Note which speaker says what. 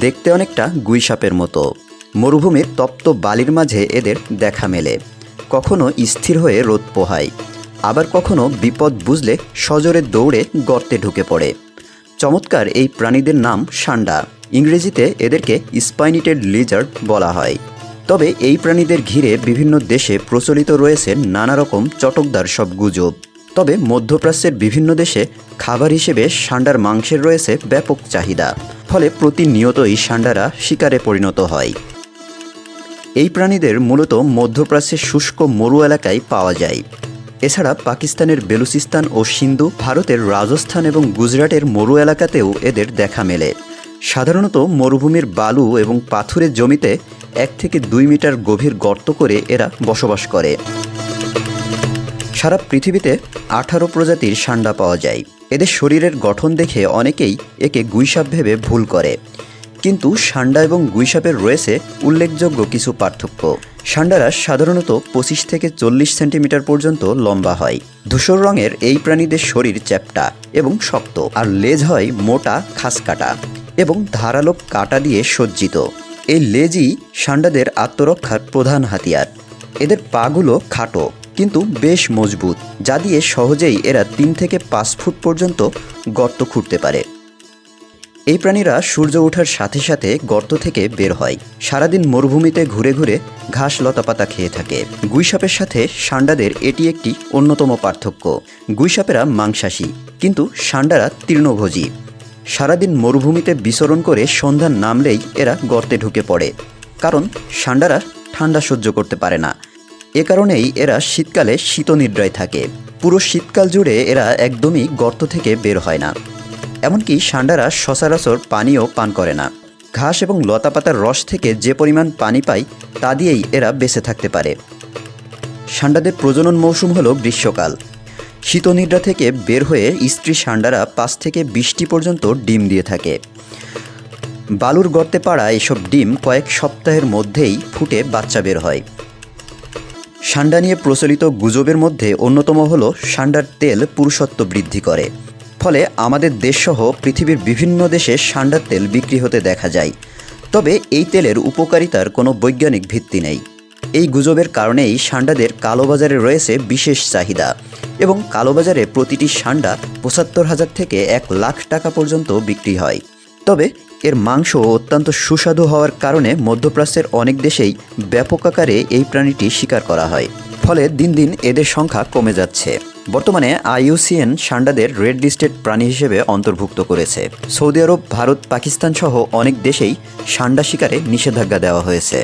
Speaker 1: দেখতে অনেকটা গুইসাপের মতো। মরুভূমির তপ্ত বালির মাঝে এদের দেখা মেলে। কখনো স্থির হয়ে রোদ পোহায়। আবার কখনো বিপদ বুঝলে সজোরে দৌড়ে গর্তে ঢুকে পড়ে। চমৎকার এই প্রাণীদের নাম সান্ডা। ইংরেজিতে এদেরকে স্পাইনিটেড লিজার্ড বলা হয়। তবে এই প্রাণীদের ঘিরে বিভিন্ন দেশে প্রচলিত রয়েছে নানা রকম চটকদার সব গুজব। তবে মধ্যপ্রাচ্যের বিভিন্ন দেশে খাবার হিসেবে সান্ডার মাংসের রয়েছে ব্যাপক চাহিদা। ফলে প্রতিনিয়তই সান্ডারা শিকারে পরিণত হয়। এই প্রাণীদের মূলত মধ্যপ্রাচ্যের শুষ্ক মরু এলাকায় পাওয়া যায়। এছাড়া পাকিস্তানের বেলুচিস্তান ও সিন্ধু ভারতের রাজস্থান এবং গুজরাটের মরু এলাকাতেও এদের দেখা মেলে। সাধারণত মরুভূমির বালু এবং পাথুরের জমিতে এক থেকে দুই মিটার গভীর গর্ত করে এরা বসবাস করে। সারা পৃথিবীতে আঠারো প্রজাতির সান্ডা পাওয়া যায়। এদের শরীরের গঠন দেখে অনেকেই একে গুইসাপ ভেবে ভুল করে। কিন্তু সান্ডা এবং গুইসাপের রয়েছে উল্লেখযোগ্য কিছু পার্থক্য। সান্ডারা সাধারণত পঁচিশ থেকে চল্লিশ সেন্টিমিটার পর্যন্ত লম্বা হয়। ধূসর রঙের এই প্রাণীদের শরীর চ্যাপ্টা এবং শক্ত, আর লেজ হয় মোটা খাস কাটা এবং ধারালো কাটা দিয়ে সজ্জিত। এই লেজই সান্ডাদের আত্মরক্ষার প্রধান হাতিয়ার। এদের পাগুলো খাটো কিন্তু বেশ মজবুত, যা দিয়ে সহজেই এরা তিন থেকে পাঁচ ফুট পর্যন্ত গর্ত খুঁড়তে পারে। এই প্রাণীরা সূর্য ওঠার সাথে সাথে গর্ত থেকে বের হয়। সারাদিন মরুভূমিতে ঘুরে ঘুরে ঘাস লতাপাতা খেয়ে থাকে। গুইসাপের সাথে সান্ডাদের এটি একটি অন্যতম পার্থক্য। গুইসাপেরা মাংসাশী, কিন্তু সান্ডারা তৃণভোজী। সারাদিন মরুভূমিতে বিচরণ করে সন্ধ্যা নামলেই এরা গর্তে ঢুকে পড়ে, কারণ সান্ডারা ঠান্ডা সহ্য করতে পারে না। এ কারণেই এরা শীতকালে শীতনিদ্রায় থাকে। পুরো শীতকাল জুড়ে এরা একদমই গর্ত থেকে বের হয় না। এমনকি সান্ডারা সচরাচর পানিও পান করে না। ঘাস এবং লতাপাতার রস থেকে যে পরিমাণ পানি পায়, তা দিয়েই এরা বেঁচে থাকতে পারে। সান্ডাদের প্রজনন মৌসুম হলো গ্রীষ্মকাল। শীতনিদ্রা থেকে বের হয়ে স্ত্রী সান্ডারা পাঁচ থেকে বিশটি পর্যন্ত ডিম দিয়ে থাকে। বালুর গর্তে পাড়া এসব ডিম কয়েক সপ্তাহের মধ্যেই ফুটে বাচ্চা বের হয়। সান্ডা নিয়ে প্রচলিত গুজবের মধ্যে অন্যতম হলো সান্ডার তেল পুরুষত্ব বৃদ্ধি করে। ফলে আমাদের দেশসহ পৃথিবীর বিভিন্ন দেশে সান্ডার তেল বিক্রি হতে দেখা যায়। তবে এই তেলের উপকারিতার কোনো বৈজ্ঞানিক ভিত্তি নেই। এই গুজবের কারণেই সান্ডাদের কালোবাজারে রয়েছে বিশেষ চাহিদা এবং কালোবাজারে প্রতিটি সান্ডা পঁচাত্তর হাজার থেকে এক লাখ টাকা পর্যন্ত বিক্রি হয়। তবে এর মাংস অত্যন্ত সুস্বাদু হওয়ার কারণে মধ্যপ্রাচ্যের অনেক দেশেই ব্যাপক আকারে এই প্রাণীটি শিকার করা হয়। ফলে দিন দিন এদের সংখ্যা কমে যাচ্ছে। বর্তমানে আইইউসিএন সান্ডাদের রেড লিস্টেড প্রাণী হিসেবে অন্তর্ভুক্ত করেছে। সৌদি আরব, ভারত পাকিস্তান সহ অনেক দেশেই সান্ডা শিকারে নিষেধাজ্ঞা দেওয়া হয়েছে।